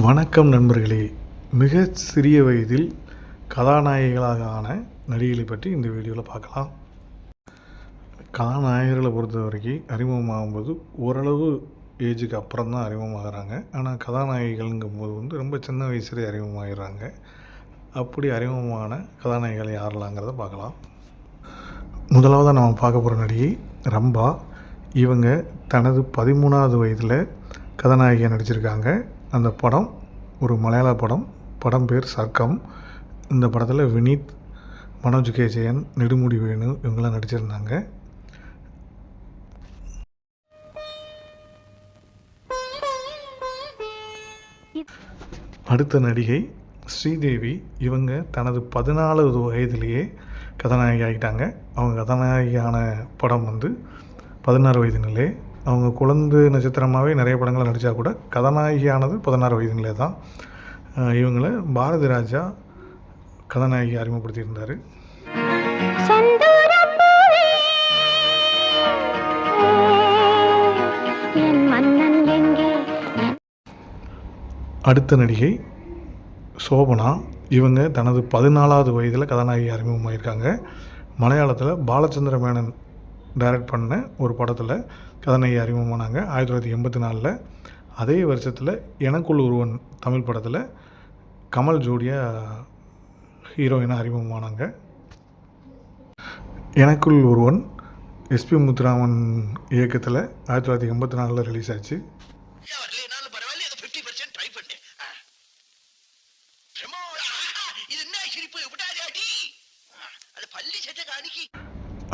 வணக்கம் நண்பர்களே. மிக சிறிய வயதில் கதாநாயகிகளாக ஆன நடிகைகளை பற்றி இந்த வீடியோவில் பார்க்கலாம். கதாநாயகர்களை பொறுத்த வரைக்கும் அறிமுகமாகும்போது ஓரளவு ஏஜுக்கு அப்புறம் தான் அறிமுகமாகறாங்க. ஆனால் கதாநாயகிகள்ங்கும் போது வந்து ரொம்ப சின்ன வயசுலேயே அறிமுகமாகிறாங்க அப்படி அறிமுகமான கதாநாயகிகள் யாரெல்லாங்கிறத பார்க்கலாம். முதலாவதாக நம்ம பார்க்க போகிற நடிகை ரம்பா. இவங்க தனது பதிமூணாவது வயதில் கதாநாயகியாக நடிச்சிருக்காங்க. அந்த படம் ஒரு மலையாள படம் படம் பேர் சர்க்கம். இந்த படத்தில் வினீத் மனோஜ் கே. ஜெயன் நெடுமுடி வேணு இவங்கெல்லாம் நடிச்சிருந்தாங்க. அடுத்த நடிகை ஸ்ரீதேவி. இவங்க தனது பதினாலாவது வயதிலேயே கதாநாயகி ஆகிட்டாங்க. அவங்க கதாநாயகியான படம் வந்து பதினாறு வயதினிலே அவங்க குழந்தை நட்சத்திரமாகவே நிறைய படங்கள் நடித்தா கூட கதாநாயகியானது பதினாறு வயதுங்களே தான். இவங்களை பாரதி ராஜா கதாநாயகி அறிமுகப்படுத்தியிருந்தார். அடுத்த நடிகை சோபனா. இவங்க தனது பதினாலாவது வயதில் கதாநாயகி அறிமுகமாயிருக்காங்க. மலையாளத்தில் பாலச்சந்திர மேனன் டைரக்ட் பண்ண ஒரு படத்தில் கதாநாயகி அறிமுகமானாங்க. ஆயிரத்தி தொள்ளாயிரத்தி எண்பத்தி நாலில் அதே வருஷத்தில் எனக்குள் ஒருவன் தமிழ் படத்தில் கமல் ஜோடியாக ஹீரோயினாக அறிமுகமானாங்க. எனக்குள் ஒருவன் எஸ்பி முத்துராமன் இயக்கத்தில் ஆயிரத்தி தொள்ளாயிரத்தி எண்பத்தி நாலில் ரிலீஸ் ஆச்சு.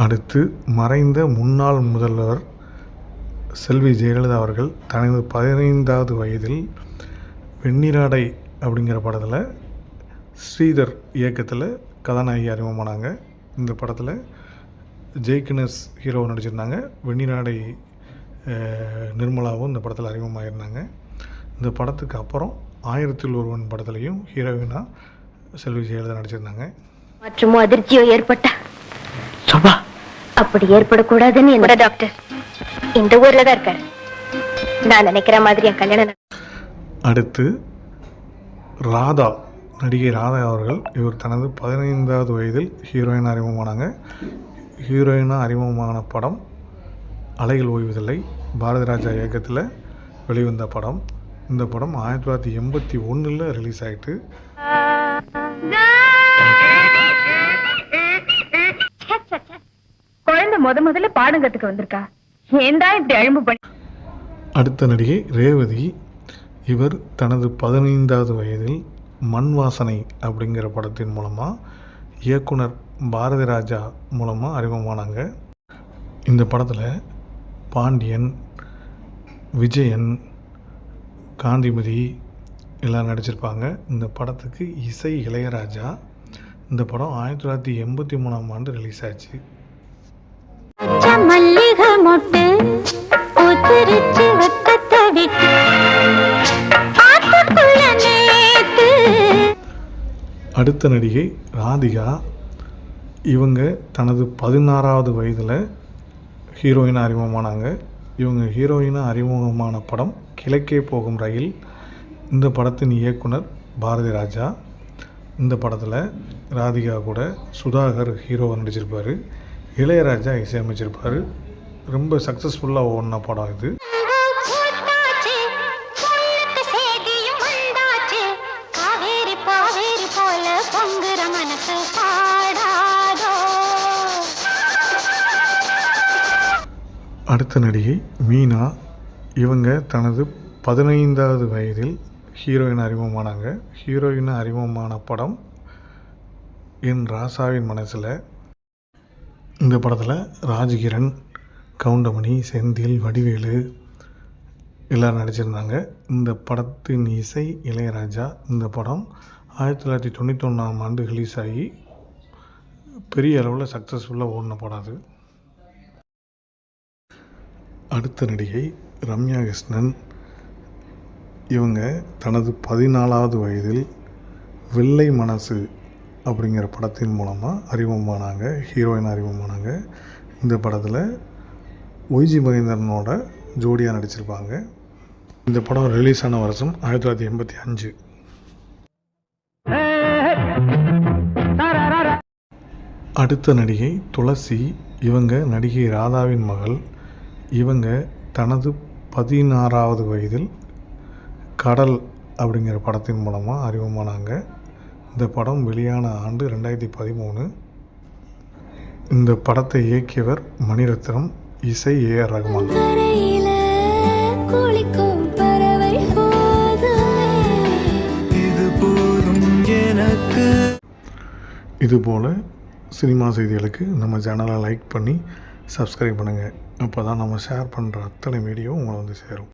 அடுத்து மறைந்த முன்னாள் முதல்வர் செல்வி ஜெயலலிதா அவர்கள் தனது பதினைந்தாவது வயதில் வெண்ணிராடை அப்படிங்கிற படத்தில் ஸ்ரீதர் இயக்கத்தில் கதாநாயகி அறிமுகமானாங்க. இந்த படத்தில் ஜெய்கினஸ் ஹீரோ நடிச்சிருந்தாங்க. வெண்ணிராடை நிர்மலாவும் இந்த படத்தில் அறிமுகமாயிருந்தாங்க. இந்த படத்துக்கு அப்புறம் ஆயிரத்தில் ஒருவன் படத்துலையும் ஹீரோயினாக செல்வி ஜெயலலிதா நடிச்சிருந்தாங்க. மாற்றமோ அதிர்ச்சியோ ஏற்பட்டா? சோபா! அப்படி ஏற்படக்கூடாதுன்னு என்னோட டாக்டர். இந்த ஊர்ல தான் இருக்காரு. நான் நினைக்கிற மாதிரி என் கல்யாணம் அடுத்து ராதா நடிகை ராதா அவர்கள். இவர் தனது பதினைந்தாவது வயதில் ஹீரோயின் அறிமுகமானாங்க. ஹீரோயினாக அறிமுகமான படம் அலைகள் ஓய்வதில்லை. பாரதி ராஜா இயக்கத்தில் வெளிவந்த படம். இந்த படம் ஆயிரத்தி தொள்ளாயிரத்தி எண்பத்தி ஒன்றில் ரிலீஸ் ஆயிட்டு. முத முதல்ல பாடம் கத்துக்க வந்திருக்கா? ஏண்டா இப்படி அழும்பு பண்ணி அடுத்த நடிகை ரேவதி. இவர் தனது பதினைந்தாவது வயதில் மண் வாசனை அப்படிங்கிற படத்தின் மூலமாக இயக்குனர் பாரதி ராஜா மூலமாக அறிமுகமானாங்க. இந்த படத்தில் பாண்டியன் விஜயன் காந்திமதி எல்லாம் நடிச்சிருப்பாங்க. இந்த படத்துக்கு இசை இளையராஜா. இந்த படம் ஆயிரத்தி தொள்ளாயிரத்தி எண்பத்தி மூணாம் ஆண்டு ரிலீஸ் ஆச்சு. மொட்டு உதிரிச்சு வெக்கத்தை விட்டு அடுத்த நடிகை ராதிகா. இவங்க தனது பதினாறாவது வயதில் ஹீரோயினாக அறிமுகமானாங்க. இவங்க ஹீரோயினாக அறிமுகமான படம் கிழக்கே போகும் ரயில். இந்த படத்தின் இயக்குனர் பாரதி ராஜா. இந்த படத்தில் ராதிகா கூட சுதாகர் ஹீரோவாக நடிச்சிருப்பார். இளையராஜா இசையமைச்சிருப்பார். ரொம்ப சக்ஸஸ்ஃபுல்லாக ஓடின படம் இது. அடுத்த நடிகை மீனா. இவங்க தனது பதினைந்தாவது வயதில் ஹீரோயின் அறிமுகமானாங்க. ஹீரோயின் அறிமுகமான படம் என் ராசாவின் மனசில். இந்த படத்தில் ராஜகிரண் கவுண்டமணி செந்தில் வடிவேலு எல்லோரும் நடிச்சிருந்தாங்க. இந்த படத்தின் இசை இளையராஜா. இந்த படம் ஆயிரத்தி தொள்ளாயிரத்தி தொண்ணூத்தொன்னாம் ஆண்டு ரிலீஸ் ஆகி பெரிய அளவில் சக்ஸஸ்ஃபுல்லாக ஓடின படம் அது. அடுத்த நடிகை ரம்யா கிருஷ்ணன். இவங்க தனது பதினாலாவது வயதில் வெள்ளை மனசு அப்படிங்கிற படத்தின் மூலமாக அறிமுகமானாங்க. ஹீரோயின் அறிமுகமானாங்க. இந்த படத்தில் ஒய்ஜி மகேந்திரனோட ஜோடியாக நடிச்சிருப்பாங்க. இந்த படம் ரிலீஸ் ஆன வருஷம் ஆயிரத்தி தொள்ளாயிரத்தி எண்பத்தி அஞ்சு. அடுத்த நடிகை துளசி இவங்க நடிகை ராதாவின் மகள். இவங்க தனது பதினாறாவது வயதில் கடல் அப்படிங்கிற படத்தின் மூலமாக அறிமுகமானாங்க. இந்த படம் வெளியான ஆண்டு ரெண்டாயிரத்தி பதிமூணு. இந்த படத்தை இயக்கியவர் மணிரத்னம். இசை ரகுமான் குளிக்கும் பறவை போதுமே இதுபோல் சினிமா செய்திகளுக்கு நம்ம சேனலை லைக் பண்ணி சப்ஸ்கிரைப் பண்ணுங்கள் அப்போ தான் நம்ம ஷேர் பண்ணுற அத்தனை வீடியோ உங்களை வந்து சேரும்.